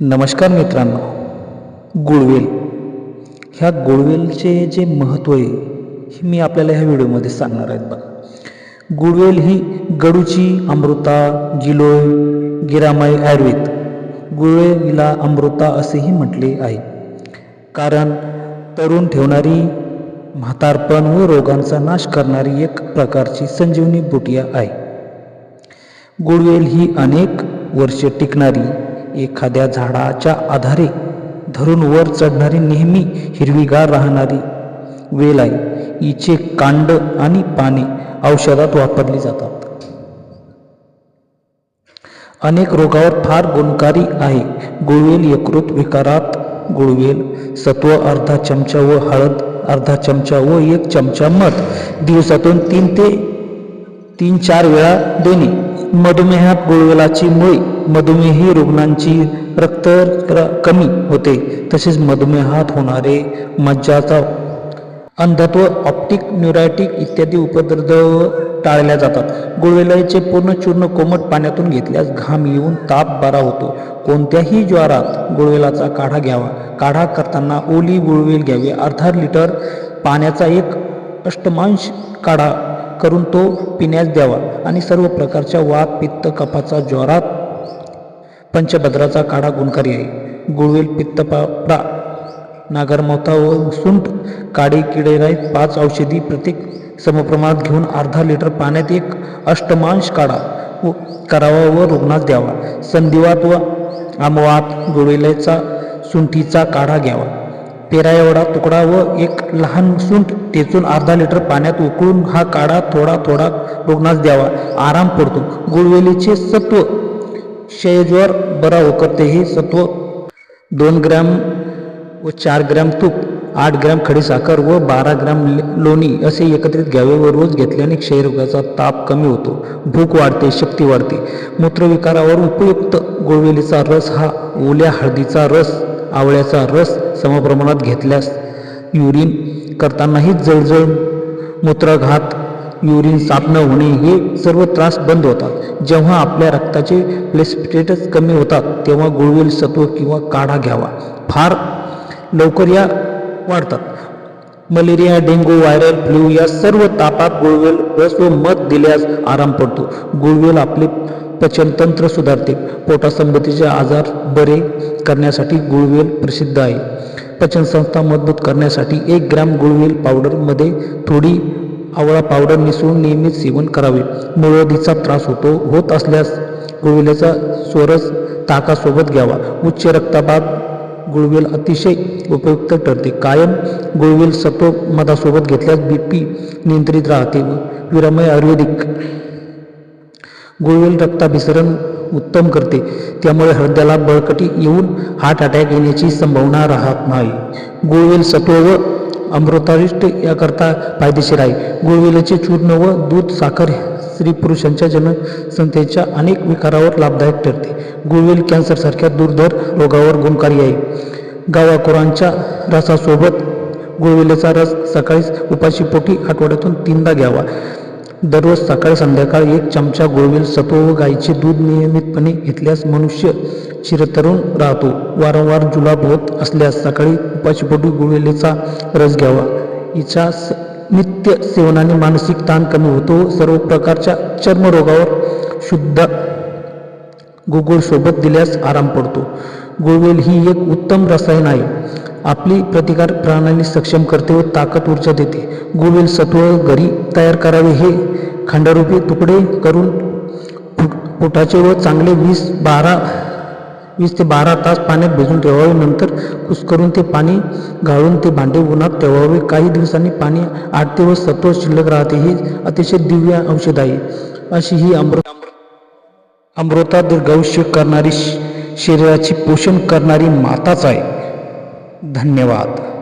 नमस्कार मित्रांनो गुळवेल. ह्या गुळवेलचे जे महत्त्व आहे हे मी आपल्याला ह्या व्हिडिओमध्ये सांगणार आहेत बघा गुळवेल ही गडूची अमृता गिलोय गिरामाई आयुर्वेद. गुळवेलीला अमृता असेही म्हटले आहे. कारण तरुण ठेवणारी म्हातारपण व रोगांचा नाश करणारी एक प्रकारची संजीवनी बुटिया आहे. गुळवेल ही अनेक वर्षे टिकणारी एखाद्या झाडाच्या आधारे धरून वर चढणारी नेहमी हिरवीगार राहणारी वेल आहे हिचे कांड आणि पाने औषधात वापरली जातात. अनेक रोगावर फार गुणकारी आहे. गुळवेल यकृत विकारात गुळवेल सत्व अर्धा चमचा व हळद अर्धा चमचा व एक चमचा मध. दिवसातून तीन ते तीन चार वेळा देणे. मधुमेहात गुळवेलाची मुळे मधुमेही रुग्णांची रक्त र- कमी होते. तसेच मधुमेहात होणारे मज्जाचा अंधत्व ऑप्टिक न्यूरायटिक इत्यादी उपद्रव टाळल्या जातात. गुळवेलाचे पूर्ण चूर्ण कोमट पाण्यातून घेतल्यास घाम येऊन ताप बरा होतो. कोणत्याही ज्वारात गुळवेलाचा काढा घ्यावा. काढा करताना ओली गुळवेल घ्यावी. अर्धा लिटर पाण्याचा एक अष्टमांश काढा करून तो पिण्यास द्यावा. आणि सर्व प्रकारच्या वात पित्त कफाचा ज्वरात पंचभद्राचा काढा गुणकारी आहे गुळवेल पित्तपापडा नागरमोथा व सुंठ काडी किडेराई पाच औषधी प्रत्येक समप्रमाणात घेऊन अर्धा लिटर पाण्यात एक अष्टमांश काढा व करावा व रुग्णास द्यावा. संधिवात व आमवात गुळवेलेचा सुंठीचा काढा घ्यावा. पेरा एवढा तुकडा व एक लहान सुंट टेचून अर्धा लिटर पाण्यात उकळून हा काढा थोडा थोडा रुग्णास द्यावा. आराम पडतो. गुळवेलीचे सत्व क्षयज्वर बरा करते हे सत्व. दोन ग्रॅम व चार ग्रॅम तूप आठ ग्रॅम खडीसाखर व बारा ग्रॅम लोणी असे एकत्रित घ्यावे व रोज घेतल्याने क्षयरोगाचा ताप कमी होतो. भूक वाढते शक्ती वाढते. मूत्रविकारावर उपयुक्त गोळवेलीचा रस हा ओल्या हळदीचा रस आवळ्याचा रस समप्रमाणात घेतल्यास युरिन करतानाही जळजळ मूत्रघात युरिन साफ न होणे हे सर्व त्रास बंद होतात. जेव्हा आपल्या रक्ताचे प्लेस्टेटस कमी होतात तेव्हा गुळवेल सत्व किंवा काढा घ्यावा. फार लवकर या वाढतात. मलेरिया डेंगू व्हायरल फ्लू या सर्व तापात गुळवेल रस व मध दिल्यास आराम पडतो. गुळवेल आपले पचनतंत्र सुधारते. पोटासंबंधीचे आजार बरे करण्यासाठी गुळवेल प्रसिद्ध आहे. पचनसंस्था मजबूत करण्यासाठी एक ग्रॅम गुळवेल पावडरमध्ये थोडी आवळा पावडर मिसळून नियमित सेवन करावे. मुळव्याधीचा त्रास होतो होत असल्यास गुळवेलाचा सोरस ताकासोबत घ्यावा. उच्च रक्तदाब गुळवेल अतिशय उपयुक्त ठरते. कायम गुळवेल सत्व मधासोबत घेतल्यास बी पी नियंत्रित राहते. विरमय आयुर्वेदिक गुळवेल रक्ताभिसरण उत्तम करते. त्यामुळे हृदयाला बळकटी येऊन हार्ट अटॅक येण्याची संभावना राहत नाही. गुळवेल सत्व व अमृतारिष्ट याकरता फायदेशीर आहे. गुळवेलाचे चूर्ण व दूध साखर स्त्री पुरुषांच्या जनसंख्येच्या अनेक विकारावर लाभदायक ठरते. गुळवेल कॅन्सरसारख्या दुर्धर रोगावर गुणकारी आहे. गावाकुरांच्या रसासोबत गुळवेलाचा रस सकाळी उपाशीपोटी आठवड्यातून तीनदा घ्यावा. दररोज सकाळी संध्याकाळी एक चमचा गोळवेल सत्व व गाईचे दूध नियमितपणे घेतल्यास मनुष्य चिरतरुण राहतो. वारंवार जुलाब होत असल्यास सकाळी उपाशीपोटी गोळवेलीचा रस घ्यावा. हिच्या स नित्य सेवनाने मानसिक ताण कमी होतो. व सर्व प्रकारच्या चर्मरोगावर शुद्ध गुगुळ सोबत दिल्यास आराम पडतो. गोळवेल ही एक उत्तम रसायन आहे. आपली प्रतिकार प्रणाली सक्षम करते व ताकद ऊर्जा देते. गुळवेल सत्व घरी तयार करावे हे खंडरूपी तुकडे करून पोटाचे व चांगले वीस बारा वीस ते बारा तास पाण्यात भिजून ठेवावे. नंतर कुस्करून ते पाणी गाळून ते भांडे उन्हात ठेवावे. काही दिवसांनी पाणी आटते व सत्व शिल्लक राहते. ही अतिशय दिव्य औषध आहे. अशी ही अमृत अमृता दीर्घायुष्य करणारी श- शरीराची पोषण करणारी माताच आहे. धन्यवाद.